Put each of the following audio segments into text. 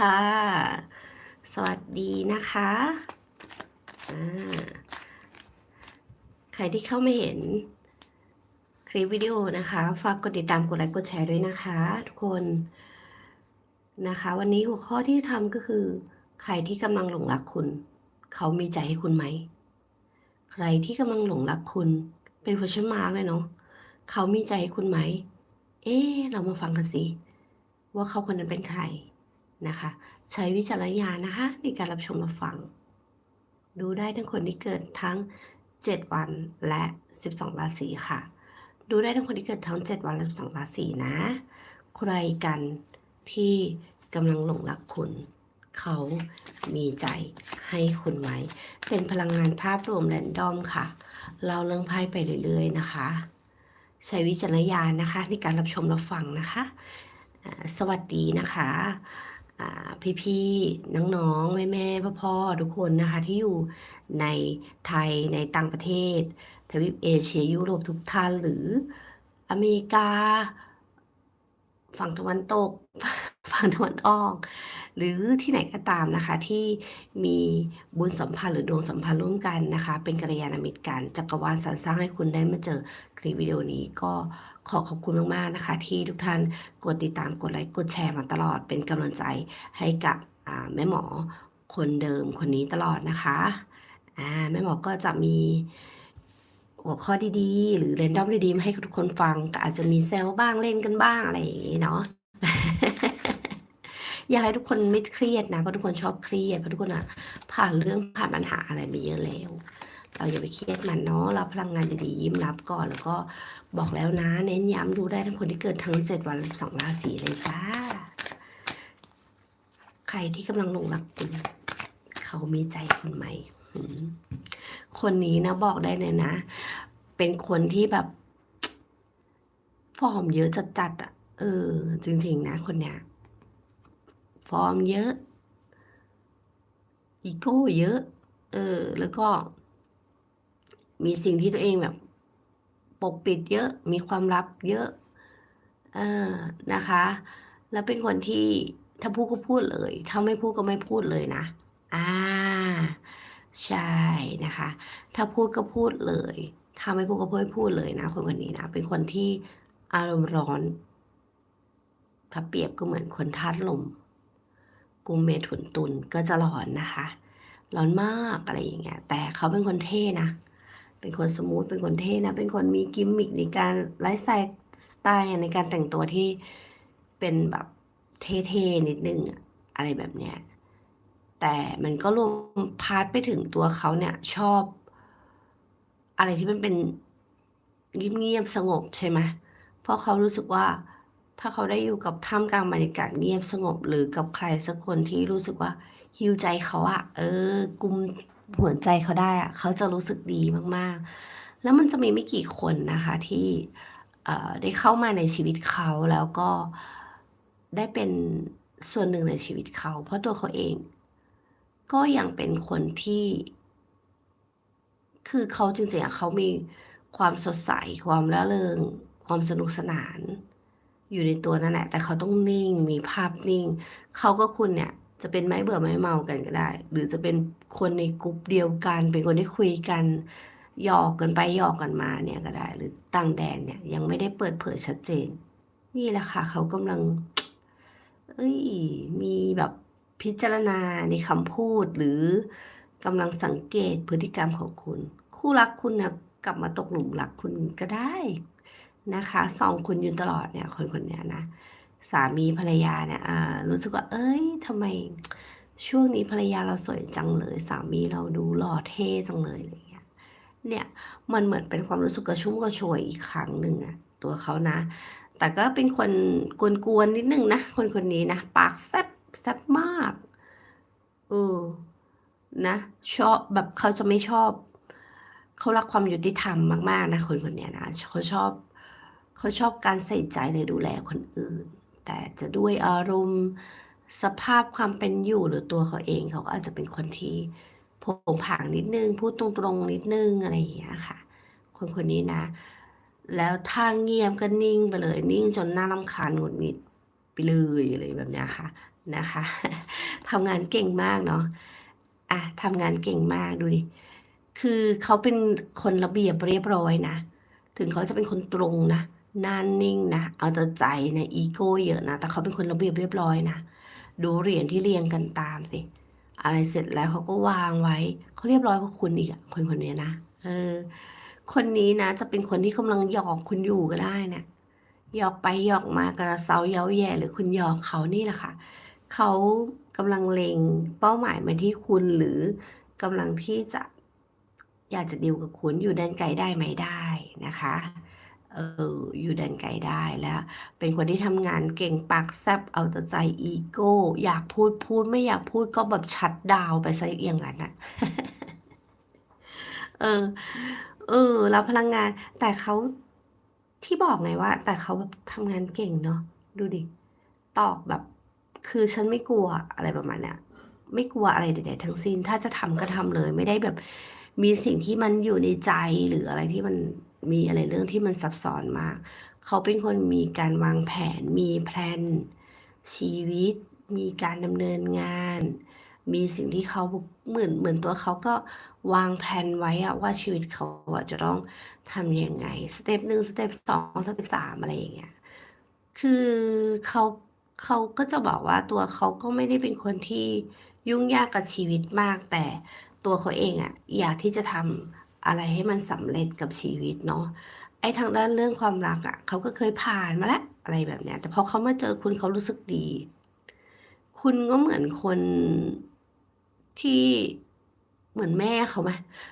ค่ะ สวัสดีนะคะ ใครที่เข้าไม่เห็นคลิปวิดีโอนะคะ ฝากกดติดตามกดไลค์กดแชร์ด้วยนะคะ ทุกคนนะคะ วันนี้หัวข้อที่ทำก็คือ ใครที่กำลังหลงรักคุณ เขามีใจให้คุณไหม ใครที่กำลังหลงรักคุณ เป็นคนชื่อมาร์กเลยเนาะเขามีใจให้คุณไหม เอ๊เรามาฟังกันสิว่าเขาคนนั้นเป็นใคร นะคะ ใช้วิจารณญาณนะคะในการรับชมรับฟัง ดูได้ทั้งคนที่เกิดทั้ง 7 วันและ 12 ราศีค่ะ ดูได้ทั้งคนที่เกิดทั้ง 7 วันและ 12 ราศีนะ ใครกันที่กำลังหลงรักคุณ เขามีใจให้คุณไหมเป็นพลังงานภาพรวมแรนดอมค่ะ เราเรื่องไพ่ไปเรื่อยๆนะคะ ใช้วิจารณญาณนะคะในการรับชมรับฟังนะคะ สวัสดีนะคะ อ่าพี่ๆน้องๆ แม่ๆพ่อๆทุกคนนะคะ ที่อยู่ในไทยในต่างประเทศทวีปเอเชียยุโรปทุกท่านหรืออเมริกา ฝั่งตะวันตก ฝั่งตะวันออก หรือที่ไหนก็ตามนะคะ ที่มีบุญสัมพันธ์หรือดวงสัมพันธ์ร่วมกันนะคะ เป็นกัลยาณมิตรกันจักรวาลสรรสร้างให้คุณได้มาเจอคลิปวิดีโอนี้ก็ ขอขอบคุณมากๆนะคะ ที่ทุกท่านกดติดตามกดไลค์กดแชร์มาตลอดเป็นกำลังใจให้กับแม่หมอคนเดิมคนนี้ตลอดนะคะแม่หมอก็จะมีหัวข้อดีๆ หรือเรนดอมดีๆมาให้ทุกคนฟังก็อาจจะมีเซลบ้างเล่นกันบ้างอะไรอย่างนี้เนาะอยากให้ทุกคนไม่เครียดนะเพราะทุกคนชอบเครียดเพราะทุกคนอะผ่านเรื่องผ่านปัญหาอะไรมาเยอะแล้ว เราอย่าไปเครียดมันเนาะรับพลังงานดีๆยิ้มรับก่อนแล้วก็บอกแล้วนะ เน้นย้ำดูได้ทั้งคนที่เกิดทั้งเจ็ดวันสองราศีเลยจ้า ใครที่กำลังหลงรักคุณเขามีใจคุณไหมหืมคนนี้นะบอกได้เลยนะ เป็นคนที่แบบฟอร์มเยอะจัดๆอะเออ จริง ๆ นะ คนเนี้ยฟอร์มเยอะ อีโก้เยอะ เออ แล้วก็ มีสิ่งที่ตัวเองแบบ ปกปิดเยอะมีความลับเยอะเออนะคะ แล้วเป็นคนที่ถ้าพูดก็พูดเลย ถ้าไม่พูดก็ไม่พูดเลยนะอ่าใช่นะคะ ถ้าพูดก็พูดเลย ถ้าไม่พูดก็ไม่พูดเลยนะ คนคนนี้นะ เป็นคนที่อารมณ์ร้อนถ้าเปรียบก็เหมือนคนธาตุลมกุมเมถุนตุลก็จะร้อนนะคะ ร้อนมากอะไรอย่างเงี้ย แต่เขาเป็นคนเท่นะ เป็นคนสมูทเป็นคนเท่นะ เป็นคนมีกิมมิคในการไลฟ์สไตล์ในการแต่งตัวที่เป็นแบบเท่ๆนิดนึงอะไรแบบเนี้ยแต่มันก็รวมพาร์ทไปถึงตัวเขาเนี่ยชอบ อะไรที่มันเป็นเงียบๆสงบใช่ไหมเพราะเขารู้สึกว่าถ้าเขาได้อยู่กับท่ามกลางบรรยากาศเงียบสงบ หรือกับใครสักคนที่รู้สึกว่าฮิวใจเขาอะเออกลุ่ม หัวใจเขาได้อะเขาจะรู้สึกดีมากๆ แล้วมันจะมีไม่กี่คนนะคะที่ได้เข้ามาในชีวิตเขาแล้วก็ได้เป็นส่วนหนึ่งในชีวิตเขา เพราะตัวเขาเอง ก็ยังเป็นคนที่ คือเขาจริงๆเขามีความสดใสความร่าเริง ความสนุกสนาน อยู่ในตัวนั่นแหละแต่เขาต้องนิ่งมีภาพนิ่ง เขากับคุณเนี่ย จะเป็นไม้เบื่อไม้เมากันก็ได้ หรือจะเป็นคนในกลุ่มเดียวกัน เป็นคนที่คุยกันหยอกกันไปหยอกกันมาเนี่ยก็ได้ หรือต่างแดนเนี่ยยังไม่ได้เปิดเผยชัดเจน นี่แหละค่ะ เขากำลัง เอ้ยมีแบบพิจารณาในคำพูดหรือกำลังสังเกตพฤติกรรมของคุณ คู่รักคุณนะกลับมาตกหลุมรักคุณก็ได้นะคะสองคุณอยู่ตลอดเนี่ยคนคนนี้นะ สามีภรรยาเนี่ยรู้สึกว่า เอ้ยทำไมช่วงนี้ภรรยาเราสวยจังเลย สามีเราดูหล่อเท่จังเลยอะไรเงี้ยเนี่ยมันเหมือนเป็นความรู้สึกกระชุ่มกระชวยอีกครั้งหนึ่งอะตัวเขานะ แต่ก็เป็นคนกวนๆนิดนึงนะคนคนนี้นะ ปากแซบแซบมากเออนะชอบแบบเขาจะไม่ชอบ เขารักความยุติธรรมมาก ๆ นะคนคนนี้นะเขาชอบ เขาชอบการใส่ใจในดูแลคนอื่น แต่จะด้วยอารมณ์สภาพความเป็นอยู่หรือตัวเขาเองเขาก็อาจจะเป็นคนที่โผงผางนิดนึง พูดตรงๆนิดนึงอะไรอย่างเงี้ยค่ะ คนคนนี้นะ แล้วถ้าเงียบก็นิ่งไปเลย นิ่งจนน่ารำคาญหงุดหงิดไปเลยอะไรแบบเนี้ยค่ะนะคะทำงานเก่งมากเนาะอะทำงานเก่งมากดูดิคือเขาเป็นคนระเบียบเรียบร้อยนะ ถึงเขาจะเป็นคนตรงนะ หน่านิ่งนะ เอาแต่ใจนะอีโก้เยอะนะ แต่เขาเป็นคนระเบียบเรียบร้อยนะ ดูเหรียญที่เรียงกันตามสิ อะไรเสร็จแล้วเขาก็วางไว้ เขาเรียบร้อยกว่าคุณอีกอะคนคนนี้นะ เออ คนนี้นะ จะเป็นคนที่กำลังหยอกคุณอยู่ก็ได้นะหยอกไปหยอกมากระเซาเย้าแย่หรือคุณหยอกเขานี่แหละค่ะ เขากำลังเล็งเป้าหมายมาที่คุณหรือกำลังที่จะอยากจะดีลกับคุณอยู่แดนไกลได้ไหมได้นะคะ เอออยู่แดนไกลได้แล้ว เป็นคนที่ทำงานเก่งปากแซบเอาแต่ใจอีโก้ อยากพูดพูดไม่อยากพูดก็แบบชัดดาวไปซะอย่างนั้นนะเออ เออแล้วพลังงาน แต่เขาที่บอกไงว่า แต่เขาแบบทำงานเก่งเนาะดูดิ ตอกแบบ คือฉันไม่กลัวอะไรประมาณเนี้ยไม่กลัวอะไรใดๆทั้งสิ้น ถ้าจะทำก็ทำเลย ไม่ได้แบบ มีสิ่งที่มันอยู่ในใจหรืออะไรที่มัน มีอะไรเรื่องที่มันซับซ้อนมาก เขาเป็นคนมีการวางแผน มีแพลนชีวิต มีการดำเนินงาน มีสิ่งที่เขาเหมือนเหมือนตัวเขาก็วางแผนไว้อะว่าชีวิตเขาจะต้องทำยังไงสเต็ปหนึ่งสเต็ปสองสเต็ปสามอะไรอย่างเงี้ยคือเขาเขาก็จะบอกว่าตัวเขาก็ไม่ได้เป็นคนที่ยุ่งยากกับชีวิตมาก แต่ตัวเขาเองอะอยากที่จะทำ อะไรให้มันสำเร็จกับชีวิตเนาะไอ้ทางด้านเรื่องความรักอะเขาก็เคยผ่านมาแล้วอะไรแบบเนี้ยแต่พอเขามาเจอคุณเขารู้สึกดี คุณก็เหมือนคนที่เหมือนแม่เขาไหม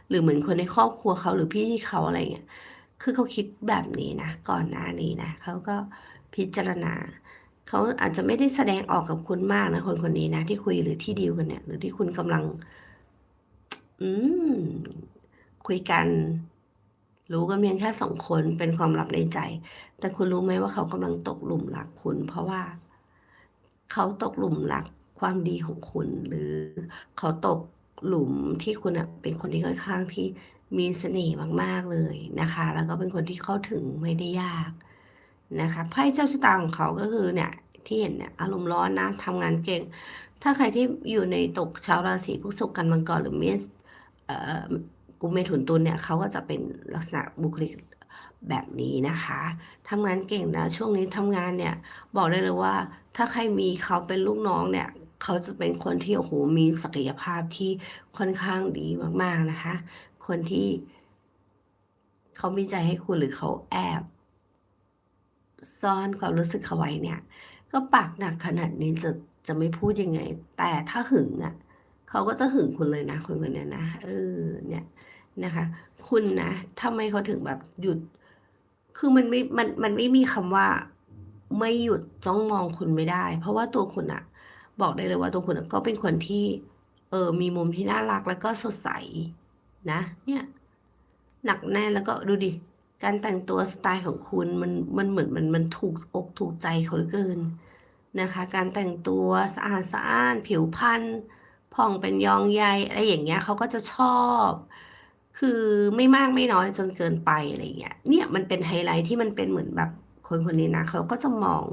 หรือเหมือนคนในครอบครัวเขาหรือพี่เขาอะไรเงี้ยคือเขาคิดแบบนี้นะก่อนหน้านี้นะเขาก็พิจารณาเขาอาจจะไม่ได้แสดงออกกับคุณมากนะคนคนนี้นะ ที่คุยหรือที่ดีลกันเนี่ย หรือที่คุณกำลัง อืม คุยกัน รู้กันเพียงแค่สองคนเป็นความลับในใจ แต่คุณรู้ไหมว่าเขากำลังตกหลุมรักคุณ เพราะว่า เขาตกหลุมรักความดีของคุณ หรือเขาตกหลุมที่คุณอะเป็นคนที่ค่อนข้างที่มีเสน่ห์มากๆเลยนะคะ แล้วก็เป็นคนที่เข้าถึงไม่ได้ยากนะคะไพ่เจ้าชะตาของเขาก็คือเนี่ยที่เห็นเนี่ยอารมณ์ร้อนนะทำงานเก่ง ถ้าใครที่อยู่ในตกชาวราศีพฤษภกันมังกรหรือเมษ เอ่อกุมเมถุนตุลเนี่ยเขาก็จะเป็นลักษณะบุคลิกแบบนี้นะคะทำงานเก่งนะช่วงนี้ทำงานเนี่ยบอกได้เลยว่า ถ้าใครมีเขาเป็นลูกน้องเนี่ยเขาจะเป็นคนที่โอ้โหมีศักยภาพที่ค่อนข้างดีมากๆนะคะ คนที่เขามีใจให้คุณหรือเขาแอบ ซ่อนความรู้สึกเขาไว้เนี่ย ก็ปากหนักขนาดนี้จะจะไม่พูดยังไง แต่ถ้าหึงอะ เขาก็จะหึงคุณเลยนะคนคนนี้นะเออเนี่ยนะคะ คุณนะทำไมเขาถึงแบบหยุด คือมันไม่มันมันไม่มีคำว่า ไม่หยุดจ้องมองคุณไม่ได้ เพราะว่าตัวคุณอะบอกได้เลยว่าตัวคุณอะก็เป็นคนที่ เออมีมุมที่น่ารักแล้วก็สดใสนะ เนี่ยหนักแน่นแล้วก็ดูดิการแต่งตัวสไตล์ของคุณมันมันเหมือนมันมันถูกอกถูกใจเขาเหลือเกินนะคะ การแต่งตัวสะอาดสะอ้านผิวพรรณ ผ่องเป็นยองใยอะไรอย่างเงี้ยเขาก็จะชอบ คือไม่มากไม่น้อยจนเกินไปอะไรเงี้ย เนี่ยมันเป็นไฮไลท์ที่มันเป็นเหมือนแบบคนคนนี้นะเขาก็จะมอง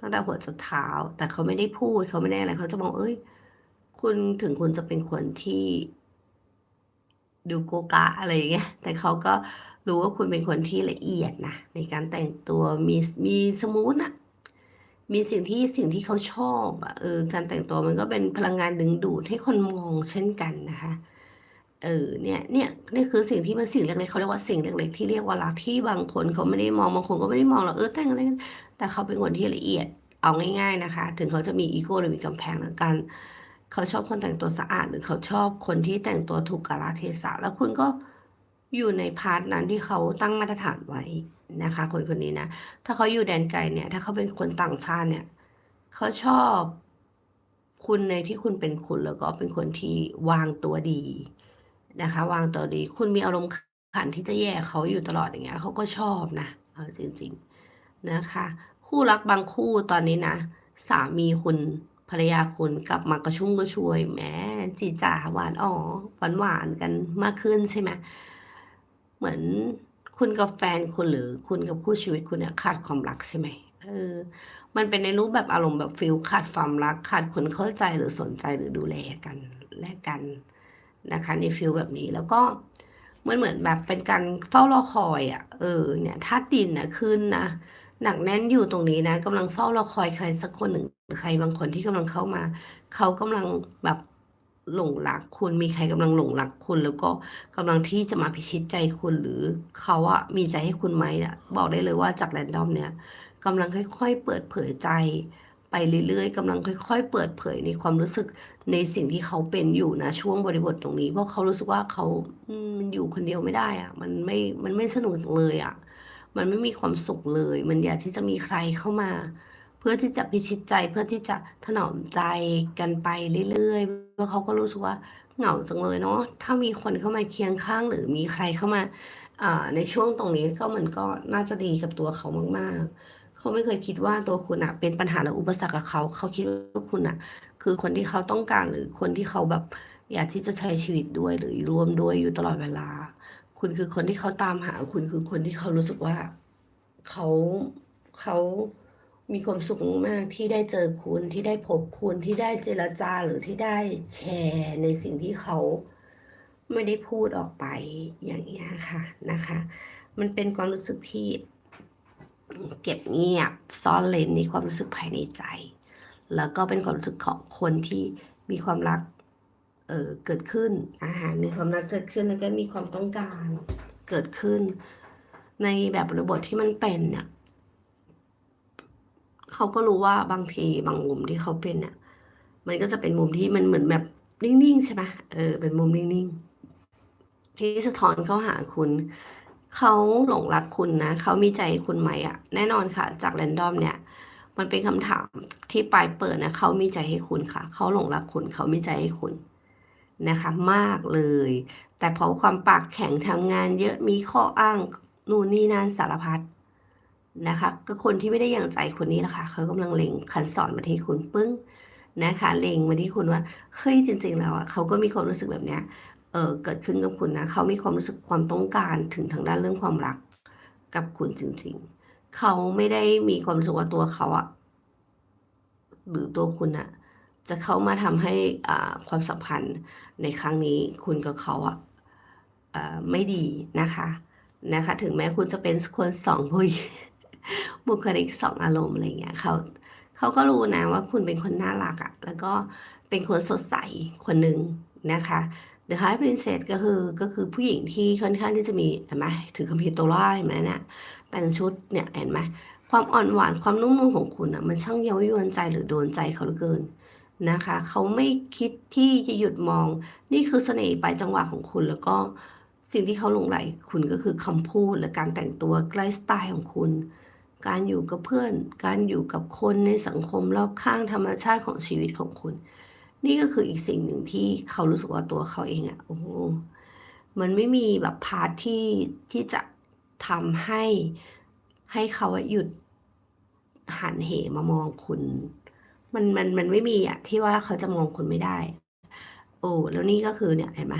ตั้งแต่หัวจนเท้า แต่เขาไม่ได้พูดเขาไม่ได้อะไรเขาจะมองเอ้ย คุณถึงคุณจะเป็นคนที่ ดูโกกะอะไรอย่างเงี้ย แต่เขาก็รู้ว่าคุณเป็นคนที่ละเอียดนะในการแต่งตัวมีมีสมูทอะ มีสิ่งที่สิ่งที่เขาชอบอะเออ การแต่งตัวมันก็เป็นพลังงานดึงดูดให้คนมองเช่นกันนะคะ เออ เนี่ย เนี่ยนี่คือสิ่งที่มันสิ่งเล็กๆเขาเรียกว่าสิ่งเล็กๆที่เรียกว่ารักที่บางคนเขาไม่ได้มองบางคนก็ไม่ได้มองหรอกเออแต่งอะไรกันแต่เขาเป็นคนที่ละเอียดเอาง่าย ๆนะคะ ถึงเขาจะมีอีโก้หรือมีกำแพงในการเขาชอบคนแต่งตัวสะอาด หรือเขาชอบคนที่แต่งตัวถูกกาลเทศะแล้วคุณก็ อยู่ในพาร์ทนั้นที่เขาตั้งมาตรฐานไว้นะคะ คนคนนี้นะ ถ้าเขาอยู่แดนไกลเนี่ย ถ้าเขาเป็นคนต่างชาติเนี่ย เขาชอบคุณในที่คุณเป็นคุณแล้วก็เป็นคนที่วางตัวดีนะคะ วางตัวดี คุณมีอารมณ์ขันที่จะแย่เขาอยู่ตลอดอย่างเงี้ยเขาก็ชอบนะเอาจริง ๆนะคะ คู่รักบางคู่ตอนนี้นะสามีคุณภรรยาคุณกลับมากระชุ่มกระชวยแหมจีจ๋าหวานอ๋อหวานหวานกันมากขึ้นใช่ไหม เหมือนคุณกับแฟนคุณหรือคุณกับคู่ชีวิตคุณเนี่ยขาดความรักใช่ไหมเออมันเป็นในรูปแบบอารมณ์แบบฟีลขาดความรัก ขาดคนเข้าใจหรือสนใจหรือดูแลกันและกันนะคะในฟีลแบบนี้แล้วก็มันเหมือนแบบเป็นการเฝ้ารอคอยอะเออเนี่ยธาตุดินนะขึ้นนะหนักแน่นอยู่ตรงนี้นะกำลังเฝ้ารอคอยใครสักคนหนึ่งใครบางคนที่กำลังเข้ามา เขากำลังแบบ หลงรักคุณมีใครกำลังหลงรักคุณ แล้วก็กำลังที่จะมาพิชิตใจคุณหรือเขาอะมีใจให้คุณไหมอะบอกได้เลยว่าจากแรนดอมเนี่ยกำลังค่อย ๆ เปิดเผยใจไปเรื่อยๆกำลังค่อย ๆ เปิดเผยในความรู้สึกในสิ่งที่เขาเป็นอยู่นะช่วงบริบทตรงนี้ เพราะเขารู้สึกว่าเขามันอยู่คนเดียวไม่ได้อะมันไม่มันไม่สนุกเลยอะมันไม่มีความสุขเลย มันอยากที่จะมีใครเข้ามา พื่อที่จะพิชิตใจเพื่อที่จะถนอมใจกันไปเรื่อยๆเพราะเขาก็รู้สึกว่าเหงาจังเลยเนาะถ้ามีคนเข้ามาเคียงข้าง หรือมีใครเข้ามาอ่าในช่วงตรงนี้ก็มันก็น่าจะดีกับตัวเขามากๆ เขาไม่เคยคิดว่าตัวคุณอะเป็นปัญหาและอุปสรรคกับเขา เขาคิดว่าคุณอะคือคนที่เขาต้องการหรือคนที่เขาแบบอยากที่จะใช้ชีวิตด้วยหรือร่วมด้วยอยู่ตลอดเวลา คุณคือคนที่เขาตามหา คุณคือคนที่เขารู้สึกว่าเขาเขา มีความสุขมากที่ได้เจอคุณที่ได้พบคุณที่ได้เจรจาหรือที่ได้แชร์ในสิ่งที่เขาไม่ได้พูดออกไปอย่างนี้ยค่ะนะคะ มันเป็นความรู้สึกที่เก็บเงียบซ่อนเลนในความรู้สึกภายในใจ แล้วก็เป็นความรู้สึกของคนที่มีความรักเออเกิดขึ้นอาหารมีความรักเกิดขึ้นแล้วก็มีความต้องการเกิดขึ้น ในแบบบริบทที่มันเป็นเนี่ย เขาก็รู้ว่าบางทีบางมุมที่เขาเป็นเนี่ยมันก็จะเป็นมุมที่มันเหมือนแบบนิ่งๆใช่ไหมเออเป็นมุมนิ่งๆที่สะท้อนเข้าหาคุณเขาหลงรักคุณนะเขามีใจคุณไหมอะแน่นอนค่ะ จากแรนดอมเนี่ย มันเป็นคำถามที่ปลายเปิดนะเขามีใจให้คุณค่ะเขาหลงรักคุณเขามีใจให้คุณนะคะ มากเลย แต่เพราะความปากแข็งทำงานเยอะมีข้ออ้างนู่นนี่นั่นสารพัด นะคะ ก็คนที่ไม่ได้อย่างใจคนนี้แหละค่ะเขากำลังเล็งคันสอนมาที่คุณปึ้งนะคะเล็งมาที่คุณว่าเฮ้ยจริง ๆ แล้วอะเขาก็มีความรู้สึกแบบเนี้ยเออเกิดขึ้นกับคุณนะเขามีความรู้สึกความต้องการถึงทางด้านเรื่องความรักกับคุณจริง ๆ เขาไม่ได้มีความรู้สึกว่าตัวเขาอะหรือตัวคุณอะจะเข้ามาทำให้อ่าความสัมพันธ์ในครั้งนี้คุณกับเขาอะอ่าไม่ดีนะคะนะคะ ถึงแม้คุณจะเป็นคนสองบุย บุคลิกสองอารมณ์อะไรเงี้ยเขาเขาก็รู้นะว่าคุณเป็นคนน่ารักอะแล้วก็เป็นคนสดใสคนหนึ่งนะคะ The High Princess ก็คือก็คือผู้หญิงที่ค่อนข้างที่จะมีเห็นไหมถือคัมภีร์ตล่าเห็นไหมเนี่ยแต่งชุดเนี่ยเห็นไหมความอ่อนหวานความนุ่มนวลของคุณอะมันช่างเย้ายวนใจหรือโดนใจเขาเหลือเกินนะคะ เขาไม่คิดที่จะหยุดมอง นี่คือเสน่ห์ปลายจังหวะของคุณ แล้วก็สิ่งที่เขาหลงไหลคุณก็คือคำพูดและการแต่งตัวไลฟ์สไตล์ของคุณ การอยู่กับเพื่อน การอยู่กับคนในสังคมรอบข้างธรรมชาติของชีวิตของคุณ นี่ก็คืออีกสิ่งหนึ่งที่เขารู้สึกว่าตัวเขาเองอะโอ้โหมันไม่มีแบบพาร์ทที่ที่จะทำให้ให้เขาหยุดหันเหมามองคุณ มันมันมันไม่มีอะที่ว่าเขาจะมองคุณไม่ได้ โอ้แล้วนี่ก็คือเนี่ยเห็นไหม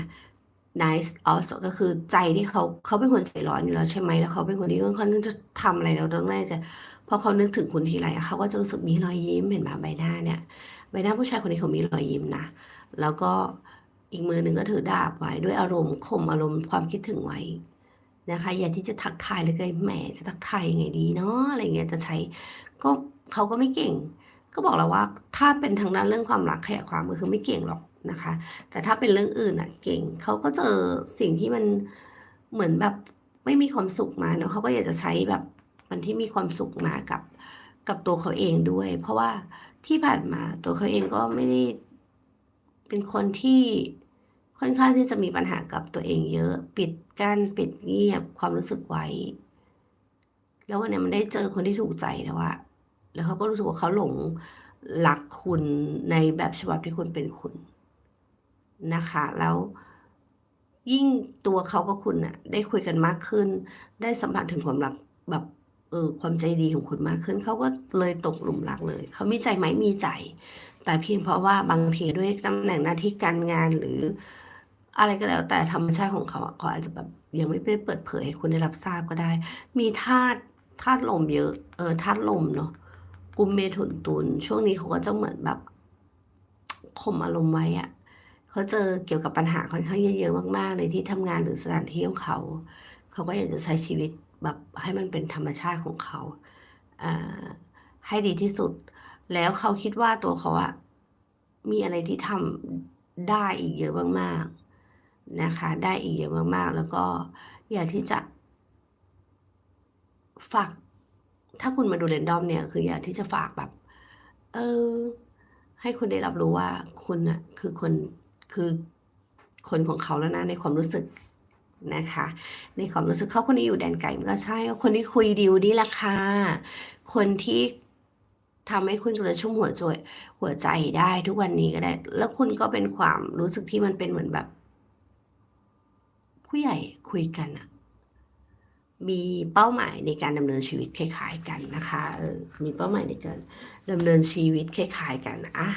nice also ก็คือใจที่เขาเขาเป็นคนใจร้อนอยู่แล้วใช่ไหมแล้วเขาเป็นคนที่ค่อนข้างจะทำอะไรเราต้องแรกจะพอเขานึกถึงคุณทีไรเขาก็จะรู้สึกมีรอยยิ้มเห็นไหมใบหน้าเนี่ย ใบหน้าผู้ชายคนนี้เขามีรอยยิ้มนะแล้วก็อีกมือหนึ่งก็ถือดาบไว้ด้วยอารมณ์ข่มอารมณ์ความคิดถึงไว้นะคะ อย่าที่จะทักทายเลยก็แหมจะทักทายยังไงดีเนาะอะไรเงี้ยจะใช้ก็เขาก็ไม่เก่ง ก็บอกแล้วว่าถ้าเป็นทางด้านเรื่องความรักขยายความก็คือไม่เก่งหรอก นะคะ แต่ถ้าเป็นเรื่องอื่นอะเก่งเขาก็เจอสิ่งที่มันเหมือนแบบไม่มีความสุขมาเนาะเขาก็อยากจะใช้แบบมันที่มีความสุขมากับกับตัวเขาเองด้วย เพราะว่าที่ผ่านมาตัวเขาเองก็ไม่ได้เป็นคนที่ค่อนข้างที่จะมีปัญหากับตัวเองเยอะ ปิดกั้นปิดเงียบความรู้สึกไว้ แล้ววันนี้มันได้เจอคนที่ถูกใจแล้วอะแล้วเขาก็รู้สึกว่าเขาหลงรักคุณในแบบฉบับที่คุณเป็นคุณ นะคะ แล้วยิ่งตัวเขากับคุณน่ะ ได้คุยกันมากขึ้น ได้สัมผัสถึงความรักแบบเออความใจดีของคุณมากขึ้น เขาก็เลยตกหลุมรักเลย เขามีใจไหมมีใจ แต่เพียงเพราะว่าบางทีด้วยตำแหน่งหน้าที่การงานหรือ อะไรก็แล้ว แต่ธรรมชาติของเขาเขาอาจจะแบบยังไม่ได้เปิดเผยให้คุณได้รับทราบก็ได้ มีธาตุธาตุลมเยอะเออธาตุลมเนาะกุมเมถุนตุลช่วงนี้เขาก็จะเหมือนแบบข่มอารมณ์ไว้อะ เขาเจอเกี่ยวกับปัญหาค่อนข้างเยอะๆมาก ๆ เลยที่ทำงานหรือสถานที่ของเขา เขาก็อยากจะใช้ชีวิตแบบให้มันเป็นธรรมชาติของเขาอให้ดีที่สุด แล้วเขาคิดว่าตัวเขาอะมีอะไรที่ทำได้อีกเยอะมากๆนะคะ ได้อีกเยอะมากๆ แล้วก็อยากที่จะฝากถ้าคุณมาดูเรนดอมเนี่ย คืออยากที่จะฝากแบบ เออ ให้คุณได้รับรู้ว่าคุณน่ะคือคน คือคนของเขาแล้วนะในความรู้สึกนะคะ ในความรู้สึกเขาคนนี้อยู่แดนไกลมันก็ใช่คนที่คุยดีลนี่แหละค่ะคนที่ทำให้คุณกระชุ่มหัวใจหัวใจได้ทุกวันนี้ก็ได้ แล้วคุณก็เป็นความรู้สึกที่มันเป็นเหมือนแบบ ผู้ใหญ่คุยกันอะมีเป้าหมายในการดำเนินชีวิตคล้าย ๆ กันนะคะเออมีเป้าหมายในการดำเนินชีวิตคล้าย ๆ กันอะ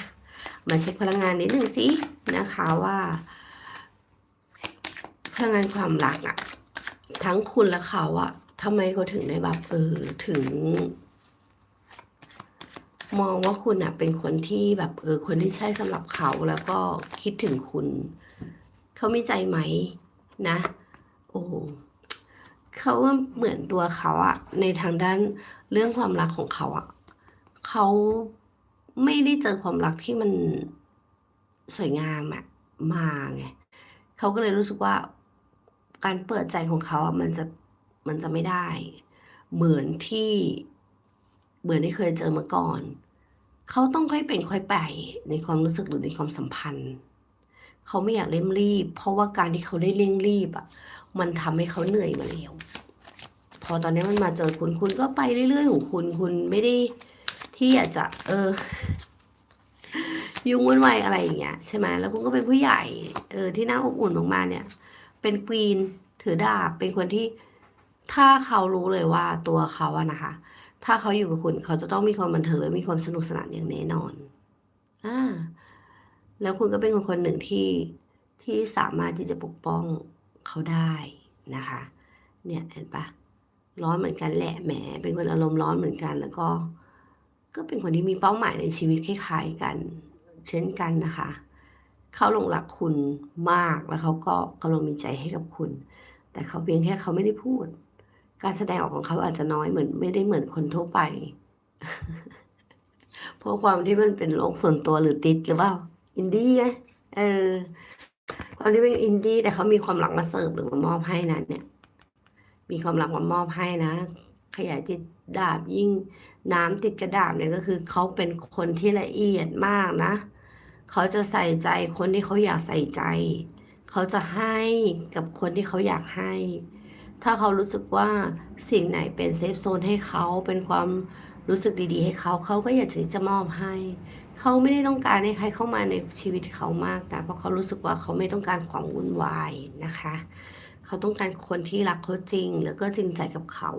มาเช็คพลังงานนิดหนึ่งสินะคะว่า พลังงานความรักอะทั้งคุณและเขาอะทำไมเขาถึงได้แบบเออถึง มองว่าคุณอะเป็นคนที่แบบเออคนที่ใช่สำหรับเขาแล้วก็คิดถึงคุณ เขามีใจไหมนะ โอ้เขาว่าเหมือนตัวเขาอะในทางด้านเรื่องความรักของเขาอะเขา ไม่ได้เจอความรักที่มันสวยงามอะมาไงเขาก็เลยรู้สึกว่า การเปิดใจของเขาอะมันจะมันจะไม่ได้ เหมือนที่เหมือนที่เคยเจอมาก่อน เขาต้องค่อยเป็นค่อยไปในความรู้สึกหรือในความสัมพันธ์เขาไม่อยากเร่งรีบ เพราะว่าการที่เขาได้เร่งรีบอะ มันทำให้เขาเหนื่อยมาแล้ว พอตอนนี้มันมาเจอคุณคุณก็ไปเรื่อยๆของคุณคุณไม่ได้ ที่อยากจะเออ ยุ่งวุ่นวายอะไรอย่างเงี้ยใช่ไหมแล้วคุณก็เป็นผู้ใหญ่เออที่น่าอบอุ่นมากๆเนี่ย เป็นควีนถือดาบเป็นคนที่ถ้าเขารู้เลยว่าตัวเขาอะนะคะ ถ้าเขาอยู่กับคุณเขาจะต้องมีความบันเทิงและมีความสนุกสนานอย่างแน่นอนอ่าแล้วคุณก็เป็นคนคนหนึ่งที่ที่สามารถที่จะปกป้องเขาได้นะคะ เนี่ยเห็นปะร้อนเหมือนกันแหละแหมเป็นคนอารมณ์ร้อนเหมือนกันแล้วก็ ก็เป็นคนที่มีเป้าหมายในชีวิตคล้ายๆกัน เช่นกันนะคะ เขาหลงรักคุณมากแล้วเขาก็กำลังมีใจให้กับคุณ แต่เขาเพียงแค่เขาไม่ได้พูด การแสดงออกของเขาอาจจะน้อยเหมือนไม่ได้เหมือนคนทั่วไปเพราะความที่มันเป็นโลกส่วนตัวหรือติดหรือเปล่าอินดี้ไงเออความที่เป็นอินดี้แต่เขามีความรักมาเสิร์ฟหรือมามอบให้นะเนี่ย มีความรักมามอบให้นะ ขยายติดดาบยิ่ง น้ำติดกระดาบเนี่ยก็คือเขาเป็นคนที่ละเอียดมากนะ เขาจะใส่ใจคนที่เขาอยากใส่ใจ เขาจะให้กับคนที่เขาอยากให้ ถ้าเขารู้สึกว่าสิ่งไหนเป็นเซฟโซนให้เขาเป็นความรู้สึกดีๆ ให้เขาเขาก็อยากจะมอบให้ เขาไม่ได้ต้องการให้ใครเข้ามาในชีวิตเขามากนะเพราะเขารู้สึกว่าเขาไม่ต้องการความวุ่นวายนะคะ เขาต้องการคนที่รักเขาจริง แล้วก็จริงใจกับเขา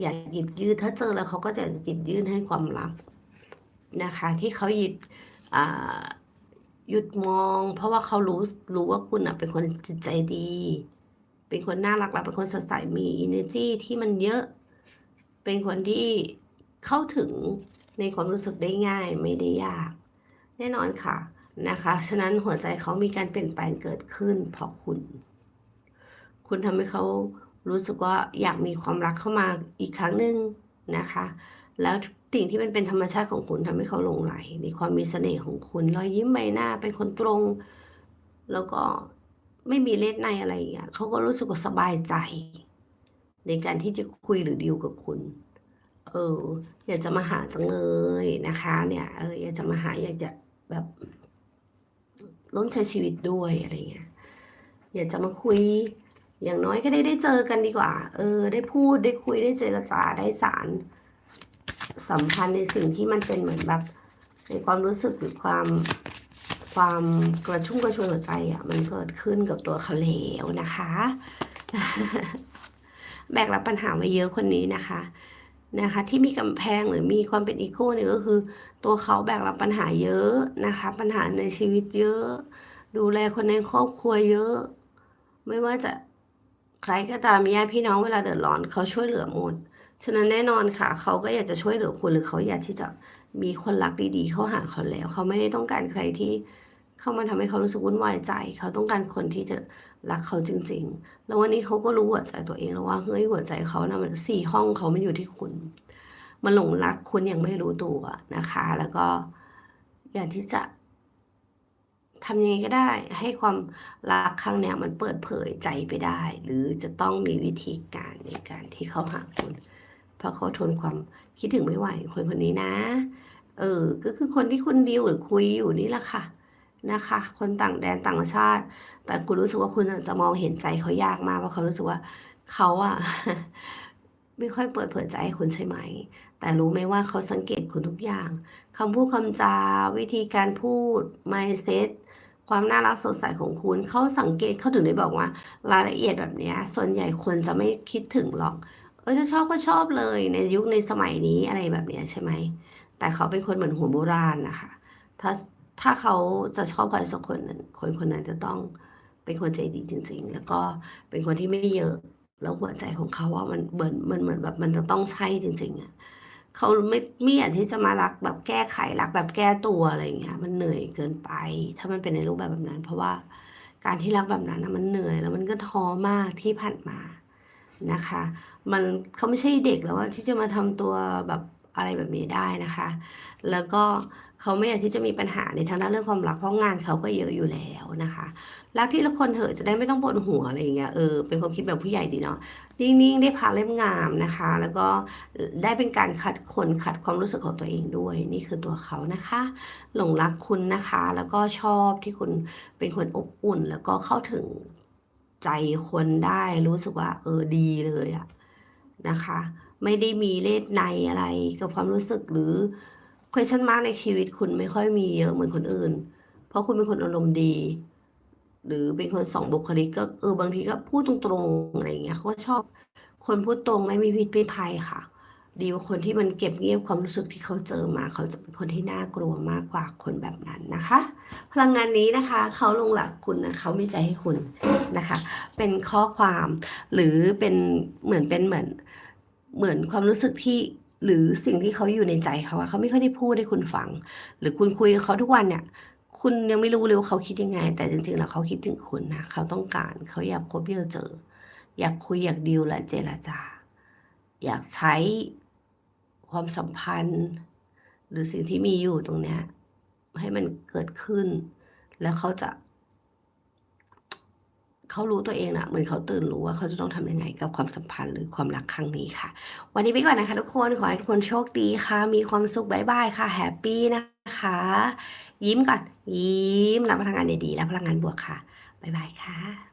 อยากหยิบยื่นถ้าเจอแล้วเขาก็จะหยิบยื่นให้ความรักนะคะ ที่เขาหยิบหยุดมอง เพราะว่าเขารู้รู้ว่าคุณอะเป็นคนจิตใจดี เป็นคนน่ารักและเป็นคนสดใสมี energy ที่มันเยอะ เป็นคนที่เข้าถึงในความรู้สึกได้ง่ายไม่ได้ยาก แน่นอนค่ะนะคะ ฉะนั้นหัวใจเขามีการเปลี่ยนแปลงเกิดขึ้นเพราะคุณ คุณทำให้เขา รู้สึกว่าอยากมีความรักเข้ามาอีกครั้งหนึ่งนะคะ แล้วสิ่งที่มันเป็นธรรมชาติของคุณทำให้เขาหลงไหลในความมีเสน่ห์ของคุณรอยยิ้มใบหน้าเป็นคนตรง แล้วก็ไม่มีเล็ดในอะไรอย่างเงี้ยเขาก็รู้สึกว่าสบายใจ ในการที่จะคุยหรือดีลกับคุณ เออ อยากจะมาหาจังเลยนะคะ เนี่ย เอออยากจะมาหาอยากจะแบบร่วมใช้ชีวิตด้วยอะไรเงี้ยอยากจะมาคุย อย่างน้อยก็ได้ได้เจอกันดีกว่า เออ ได้พูดได้คุยได้เจรจาได้สารสัมพันธ์ในสิ่งที่มันเป็นเหมือนแบบในความรู้สึกหรือความความกระชุ่มกระชวยหัวใจอะมันเกิดขึ้นกับตัวเขาแล้วนะคะ แบกรับปัญหาไว้เยอะคนนี้นะคะนะคะ ที่มีกำแพงหรือมีความเป็นอีโก้เนี่ยก็คือ ตัวเขาแบกรับปัญหาเยอะนะคะ ปัญหาในชีวิตเยอะ ดูแลคนในครอบครัวเยอะ ไม่ว่าจะ ใครก็ตามญาติพี่น้องเวลาเดือดร้อนเขาช่วยเหลือหมด ฉะนั้นแน่นอนค่ะ เขาก็อยากจะช่วยเหลือคุณหรือเขาอยากที่จะมีคนรักดีๆ เข้าหาเขาแล้ว เขาไม่ได้ต้องการใครที่เข้ามาทำให้เขารู้สึกวุ่นวายใจ เขาต้องการคนที่จะรักเขาจริง ๆ แล้ววันนี้เขาก็รู้หัวใจตัวเองแล้วว่าเฮ้ยหัวใจเขานะมันสี่ห้องเขามันอยู่ที่คุณมันหลงรักคุณยังไม่รู้ตัวนะคะ แล้วก็อยากที่จะ ทำยังไงก็ได้ ให้ความรักครั้งเนี้ยมันเปิดเผยใจไปได้ หรือจะต้องมีวิธีการในการที่เขาหาคุณ เพราะเขาทนความคิดถึงไม่ไหวคนคนนี้นะ เออ ก็คือคนที่คุณดีลหรือคุยอยู่นี่แหละค่ะนะคะ คนต่างแดนต่างชาติ แต่คุณรู้สึกว่าคุณจะมองเห็นใจเขายากมากเพราะเขารู้สึกว่าเขาอะไม่ค่อยเปิดเผยใจให้คุณใช่ไหม แต่รู้ไหมว่าเขาสังเกตคุณทุกอย่าง คำพูดคำจา วิธีการพูด mindset ความน่ารักสดใสของคุณเขาสังเกตเขาถึงได้บอกว่า รายละเอียดแบบนี้ส่วนใหญ่คนจะไม่คิดถึงหรอก เออจะชอบก็ชอบเลยในยุคในสมัยนี้อะไรแบบนี้ใช่ไหม แต่เขาเป็นคนเหมือนหัวโบราณนะคะ ถ้าถ้าเขาจะชอบใครสักคนหนึ่งคนคนนั้นจะต้องเป็นคนใจดีจริง ๆ แล้วก็เป็นคนที่ไม่เยอะแล้วหัวใจของเขาว่ามันเหมือนมันเหมือนแบบมันจะต้องใช่จริง ๆอะ เขาไม่ไม่อยากที่จะมารักแบบแก้ไขรักแบบแก้ตัวอะไรอย่างเงี้ย มันเหนื่อยเกินไป ถ้ามันเป็นในรูปแบบแบบนั้น เพราะว่าการที่รักแบบนั้นนะมันเหนื่อยแล้วมันก็ท้อมากที่ผ่านมานะคะ มันเขาไม่ใช่เด็กแล้วว่าที่จะมาทำตัวแบบ อะไรแบบนี้ได้นะคะ แล้วก็เขาไม่อยากที่จะมีปัญหาในทางด้านเรื่องความรักเพราะงานเขาก็เยอะอยู่แล้วนะคะ รักที่ละคนเถอะจะได้ไม่ต้องปวดหัวอะไรอย่างเงี้ยเออเป็นความคิดแบบผู้ใหญ่ดีเนาะนิ่งๆได้พาเล่มงามนะคะ แล้วก็ได้เป็นการขัดคนขัดความรู้สึกของตัวเองด้วย นี่คือตัวเขานะคะ หลงรักคุณนะคะ แล้วก็ชอบที่คุณเป็นคนอบอุ่น แล้วก็เข้าถึงใจคนได้รู้สึกว่า เออดีเลยอะนะคะ ไม่ได้มีเลสในอะไรกับความรู้สึกหรือ question mark ในชีวิตคุณไม่ค่อยมีเยอะเหมือนคนอื่น เพราะคุณเป็นคนอารมณ์ดี หรือเป็นคนสองบุคลิกก็เออบางทีก็พูดตรงๆอะไรอย่างเงี้ยเขาก็ชอบคนพูดตรงไม่มีพิษไม่ภัยค่ะ ดีกว่าคนที่มันเก็บเงียบความรู้สึกที่เขาเจอมา เขาจะเป็นคนที่น่ากลัวมากกว่าคนแบบนั้นนะคะ พลังงานนี้นะคะ เขาลงหลักคุณนะเขามีใจให้คุณนะคะ เป็นข้อความหรือเป็นเหมือนเป็นเหมือน เหมือนความรู้สึกที่หรือสิ่งที่เขาอยู่ในใจเขาอะเขาไม่ค่อยได้พูดให้คุณฟัง หรือคุณคุยกับเขาทุกวันเนี่ย คุณยังไม่รู้เลยว่าเขาคิดยังไง แต่จริงๆแล้วเขาคิดถึงคุณนะเขาต้องการเขาอยากพบเจอ อยากคุยอยากดีลและเจรจา อยากใช้ความสัมพันธ์ หรือสิ่งที่มีอยู่ตรงเนี้ยให้มันเกิดขึ้น แล้วเขาจะ เขารู้ตัวเองนะเหมือนเขาตื่นรู้ว่าเขาจะต้องทำยังไงกับความสัมพันธ์หรือความรักครั้งนี้ค่ะ วันนี้ไปก่อนนะคะทุกคน ขอให้ทุกคนโชคดีค่ะ มีความสุขบายบายค่ะ แฮปปี้นะคะ ยิ้มก่อน ยิ้มรับพลังงานดีๆรับพลังงานบวกค่ะบายบายค่ะ